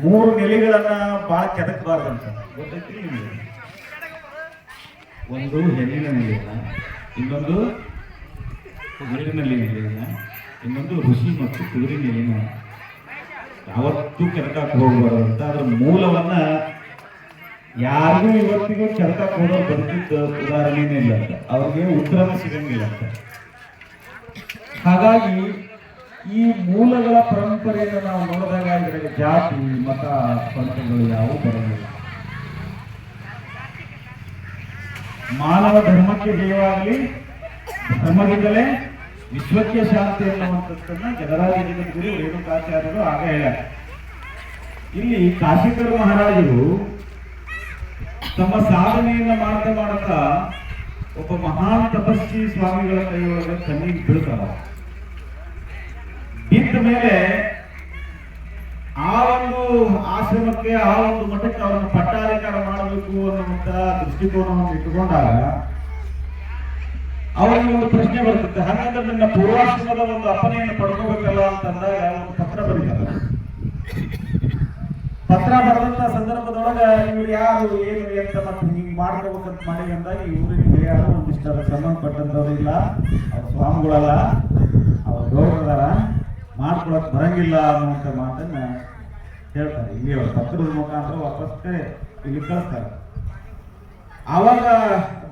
ಮೂರು ನೆಲೆಗಳನ್ನ ಬಹಳ ಕೆದಕಬಾರ್ದಂತ ಒಂದು ಹೆಣ್ಣಿನ ನೆಲೆಯನ್ನ ಇನ್ನೊಂದು ಗಂಡಿನಲ್ಲಿ ನೆಲೆಯನ್ನ ಇನ್ನೊಂದು ಋಷಿ ಮತ್ತು ಕುದುರೆ ನೆಲೆನ ಯಾವತ್ತೂ ಕೆದಕಕ್ಕೆ ಹೋಗಬಾರ್ದು ಅಂತ. ಅದ್ರ ಮೂಲವನ್ನ ಯಾರಿಗೂ ಇವತ್ತಿಗೂ ಕೆದಕಕ್ಕೆ ಹೋಗೋರು ಬದುಕಿದ್ದ ಉದಾಹರಣೆನೇ ಇಲ್ಲ ಅಂತ. ಅವ್ರಿಗೆ ಉತ್ತರನೇ ಸಿಗಂಗಿಲ್ಲ ಅಂತ. ಹಾಗಾಗಿ ಈ ಮೂಲಗಳ ಪರಂಪರೆಯನ್ನು ನಾವು ನೋಡಿದಾಗ ಇದರಲ್ಲಿ ಜಾತಿ, ಮತ, ಪಂಥಗಳು ಯಾವುವು ಬರಲಿಲ್ಲ. ಮಾನವ ಧರ್ಮಕ್ಕೆ ಜಯವಾಗಲಿ, ಧರ್ಮದಿಂದಲೇ ವಿಶ್ವಕ್ಕೆ ಶಾಂತಿ ಅನ್ನುವಂಥದ್ದನ್ನ ಜನರಾಜ ಜಗದ್ಗುರು ರೇಣುಕಾಚಾರ್ಯರು ಆಗ ಹೇಳ್ಯಾರ. ಇಲ್ಲಿ ಕಾಶಿಕರ ಮಹಾರಾಜರು ತಮ್ಮ ಸಾಧನೆಯನ್ನ ಮಾಡ್ತಾ ಮಾಡುತ್ತಾ ಒಬ್ಬ ಮಹಾನ್ ತಪಸ್ವಿ ಸ್ವಾಮಿಗಳ ಕೈಯೊಳಗೆ ಕಣ್ಣಿಗೆ ಬೀಳ್ತಾರ. ಮೇಲೆ ಆ ಒಂದು ಆಶ್ರಮಕ್ಕೆ ಆ ಒಂದು ಮಠಕ್ಕೆ ಅವರನ್ನು ಪಟ್ಟಾಧಿಕಾರ ಮಾಡಬೇಕು ಅನ್ನುವಂತ ದೃಷ್ಟಿಕೋನವನ್ನು ಇಟ್ಟುಕೊಂಡಾಗ ಅವರಿಗೆ ಒಂದು ಪ್ರಶ್ನೆ ಬರುತ್ತೆ ಹಾಗಾದ್ರೆ ನನ್ನ ಪೂರ್ವಾಶ್ರಮದ ಒಂದು ಅಪ್ಪನೆಯನ್ನು ಪಡ್ಕೋಬೇಕಲ್ಲ ಅಂತಂದಾಗ ಒಂದು ಪತ್ರ ಬರೀತಾರೆ ಪತ್ರ ಬರೆದಂತ ಸಂದರ್ಭದೊಳಗ ಇವ್ರು ಯಾರು, ಏನು ಅಂತ ಮತ್ತೆ ಹಿಂಗ್ ಮಾಡ್ಕೋಬೇಕಂತ ಮಾಡಿ ಅಂದಾಗ ಊರಿನ ಹಿರಿಯರು ಒಂದಿಷ್ಟು ಸಂಬಂಧಪಟ್ಟಂತವ್ರು ಇಲ್ಲ, ಅವ್ರ ಸ್ವಾಮಿಗಳಲ್ಲ, ಅವ್ರ ಗೌರವದಾರ ಮಾಡ್ಕೊಳಕ್ ಬರಂಗಿಲ್ಲ ಅನ್ನುವಂಥ ಮಾತನ್ನ ಹೇಳ್ತಾರೆ. ಇಲ್ಲಿ ಅವ್ರ ಪತ್ರದ ಮುಖಾಂತರ ವಾಪಸ್ ಇಲ್ಲಿ ಕಳಿಸ್ತಾರೆ. ಆವಾಗ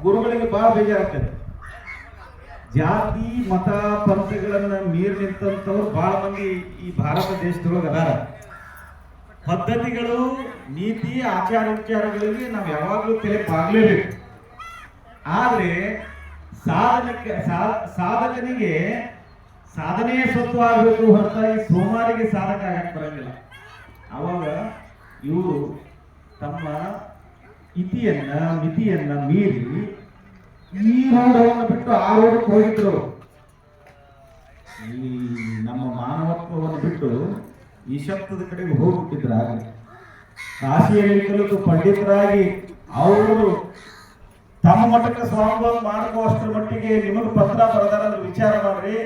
ಗುರುಗಳಿಗೆ ಬಹಳ ಬೇಜಾರಾಗ್ತದೆ. ಜಾತಿ, ಮತ, ಪಂಥಗಳನ್ನ ಮೀರಿ ನಿಂತವ್ರು ಬಹಳ ಮಂದಿ ಈ ಭಾರತ ದೇಶದೊಳಗೆ ಅದಾರ. ಪದ್ಧತಿಗಳು, ನೀತಿ, ಆಚಾರ, ವಿಚಾರಗಳಿಗೆ ನಾವು ಯಾವಾಗಲೂ ತಲೆ ಬಾಗ್ಲೇಬೇಕು. ಆದ್ರೆ ಸಾಧನಕ್ಕೆ ಸಾಧಕನಿಗೆ ಸಾಧನೆಯೇ ಸ್ವತ್ತು ಆಗಬೇಕು ಹೊರತಾಗಿ ಸೋಮಾರಿಗೆ ಸಾಧಕ ಆಗಕ್ಕೆ ಬರಂಗಿಲ್ಲ? ಅವಾಗ ಇವರು ತಮ್ಮ ಇತಿಯನ್ನ, ಮಿತಿಯನ್ನ ಮೀರಿ ಈ ರೋಡವನ್ನು ಬಿಟ್ಟು ಆ ರೋಡಕ್ಕೆ ಹೋಗಿದ್ರು. ಈ ನಮ್ಮ ಮಾನವತ್ವವನ್ನು ಬಿಟ್ಟು ಈ ಶಬ್ದದ ಕಡೆಗೆ ಹೋಗ್ಬಿಟ್ಟಿದ್ರ ಕಾಶಿಯಲ್ಲಿ ಕಲಿತು ಪಂಡಿತರಾಗಿ ಅವರು ತಮ್ಮ ಮಟ್ಟಕ್ಕೆ ಸ್ವಾಮಿ ಮಾಡುವಷ್ಟರ ಮಟ್ಟಿಗೆ ನಿಮಗೆ ಪತ್ರ ಬರೆದಾರ ವಿಚಾರ ಮಾಡ್ರಿ.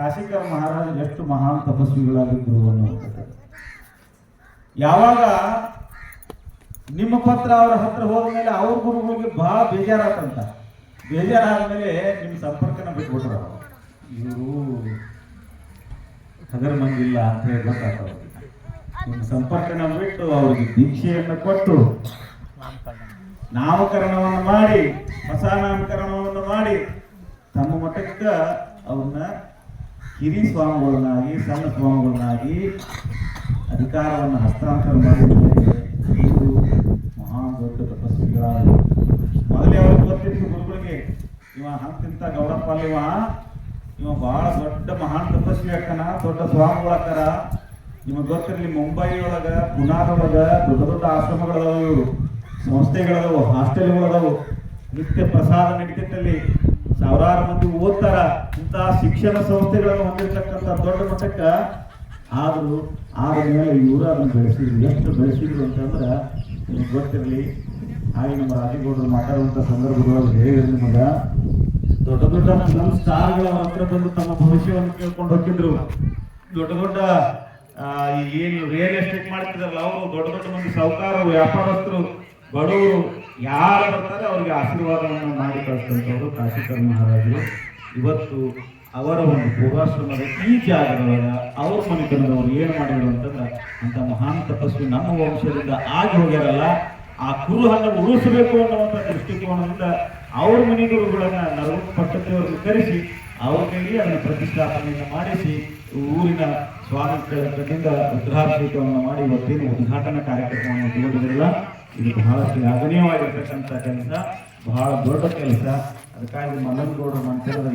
ಕಾಶಿಕರ ಮಹಾರಾಜ ಎಷ್ಟು ಮಹಾನ್ ತಪಸ್ವಿಗಳಾಗಿದ್ರು ಅನ್ನುವಂಥದ್ದು. ಯಾವಾಗ ನಿಮ್ಮ ಪತ್ರ ಅವರ ಹತ್ರ ಹೋದ ಮೇಲೆ ಅವ್ರ ಗುರುಗಳಿಗೆ ಬಹಳ ಬೇಜಾರಾತಂತ. ಬೇಜಾರಾದ್ಮೇಲೆ ನಿಮ್ಮ ಸಂಪರ್ಕನ ಬಿಟ್ಬಿಟ್ರು. ಇವರು ಹಗರ್ ಮಂದಿಲ್ಲ ಅಂತ ಹೇಳಿ ಗೊತ್ತಾಗ್ತದೆ. ನಿಮ್ಮ ಸಂಪರ್ಕನ ಬಿಟ್ಟು ಅವರಿಗೆ ದೀಕ್ಷೆಯನ್ನು ಕೊಟ್ಟು ನಾಮಕರಣವನ್ನು ಮಾಡಿ ಹೊಸ ನಾಮಕರಣವನ್ನು ಮಾಡಿ, ತಮ್ಮ ಮಠಕ್ಕೆ ಅವ್ರನ್ನ ಹಿರಿ ಸ್ವಾಮಿಗಳನ್ನಾಗಿ, ಸಣ್ಣ ಸ್ವಾಮಿಗಳನ್ನಾಗಿ ಅಧಿಕಾರವನ್ನು ಹಸ್ತಾಂತರ ಮಾಡಿದ್ದಾರೆ ಮಹಾ ಮಹಾನ್ ದೊಡ್ಡ ತಪಸ್ವಿಗಳಾದ ಮೊದಲೇ ಅವ್ರಿಗೆ ಗೊತ್ತಿತ್ತು ಗುರುಗಳಿಗೆ ಇವ ಹಂತಿಂತ ಗೌರಪ್ಪ ಇವ ಬಹಳ ದೊಡ್ಡ ಮಹಾನ್ ತಪಸ್ವಿ ಅಕ್ಕನ, ದೊಡ್ಡ ಸ್ವಾಮಿಗಳಾಕರ ನಿಮಗೆ ಗೊತ್ತಿರಲಿ ಮುಂಬೈ ಒಳಗ ಪುನಾದೊಳಗ ದೊಡ್ಡ ದೊಡ್ಡ ಆಶ್ರಮಗಳದಾವ. ಇವರು ಸಂಸ್ಥೆಗಳದಾವು, ಹಾಸ್ಟೆಲ್ಗಳದಾವು. ನಿತ್ಯ ಪ್ರಸಾದ ನಡೀತಿತ್ತಲ್ಲಿ ಸಾವಿರಾರು ಮಂದಿ ಓದ್ತಾರ ಇಂತಹ ಶಿಕ್ಷಣ ಸಂಸ್ಥೆಗಳನ್ನು ಹೊಂದಿರತಕ್ಕಂಥ ದೊಡ್ಡ ಮಟ್ಟಕ್ಕ. ಆದರೂ ಆದ ಮೇಲೆ ಇವರು ಅದನ್ನು ಬೆಳೆಸಿದ್ರು. ಎಷ್ಟು ಬೆಳೆಸಿದ್ರು ಅಂತಂದ್ರೆ ನಿಮ್ಗೆ ಗೊತ್ತಿರಲಿ, ಹಾಗೆ ನಮ್ಮ ರಾಜಗೌಡರು ಮಾತಾಡುವಂಥ ಸಂದರ್ಭದೊಳಗೆ ಹೇಳಿದ್ರು ನಿಮಗೆ. ದೊಡ್ಡ ದೊಡ್ಡ ಫಿಲಂ ಸ್ಟಾರ್ಗಳ ಹತ್ರ ಬಂದು ತಮ್ಮ ಭವಿಷ್ಯವನ್ನು ಕೇಳ್ಕೊಂಡು ಹೋಗಿದ್ರು. ದೊಡ್ಡ ದೊಡ್ಡ ಏನು ರಿಯಲ್ ಎಸ್ಟೇಟ್ ಮಾಡ್ತಿದ್ರಲ್ಲ, ಅವರು ದೊಡ್ಡ ದೊಡ್ಡ ಮಂದಿ ಸಾಹುಕಾರರು, ವ್ಯಾಪಾರಸ್ಥರು, ಬಡವರು. ಯಾರು ಬರ್ತಾರೆ ಅವರಿಗೆ ಆಶೀರ್ವಾದವನ್ನು ಮಾಡಿ ಕಳಿಸ್ತಂಥವ್ರು ಕಾಶಿಕರ ಮಹಾರಾಜರು. ಇವತ್ತು ಅವರ ಒಂದು ಪೂರ್ವಾಶ್ರಮದ ಈ ಜಾಗದೊಳಗ ಅವ್ರ ಮನೆತನದವರು ಏನು ಮಾಡಿದ್ರು ಅಂತಂದ್ರೆ ಅಂತ ಮಹಾನ್ ತಪಸ್ವಿ ನಮ್ಮ ವಂಶದಿಂದ ಆಗಿ ಹೋಗ್ಯಾರಲ್ಲ, ಆ ಕುರುಹನ್ನು ಉಳಿಸಬೇಕು ಅನ್ನುವಂಥ ದೃಷ್ಟಿಕೋನದಿಂದ ಅವ್ರ ಮನೆಗುರುಗಳನ್ನ ನರವ ಪಟ್ಟದವರನ್ನು ಕರೆಸಿ, ಅವ್ರ ಅದನ್ನು ಪ್ರತಿಷ್ಠಾಪನೆಯನ್ನು ಮಾಡಿಸಿ, ಊರಿನ ಸ್ವಾಗತದಿಂದ ರುದ್ರಾಭಿಷೇಕವನ್ನು ಮಾಡಿ ಇವತ್ತೇನು ಉದ್ಘಾಟನಾ ಕಾರ್ಯಕ್ರಮವನ್ನು ಇಟ್ಟುಕೊಂಡಿರಲಿಲ್ಲ ಇದು ಬಹಳ ಶ್ಲಾಘನೀಯವಾಗಿರ್ತಕ್ಕಂಥ ಕೆಲಸ ಬಹಳ ದೊಡ್ಡ ಕೆಲಸ. ಅದಕ್ಕಾಗಿ ಮಲ್ಲನಗೌಡರ ಮಂತ್ರದ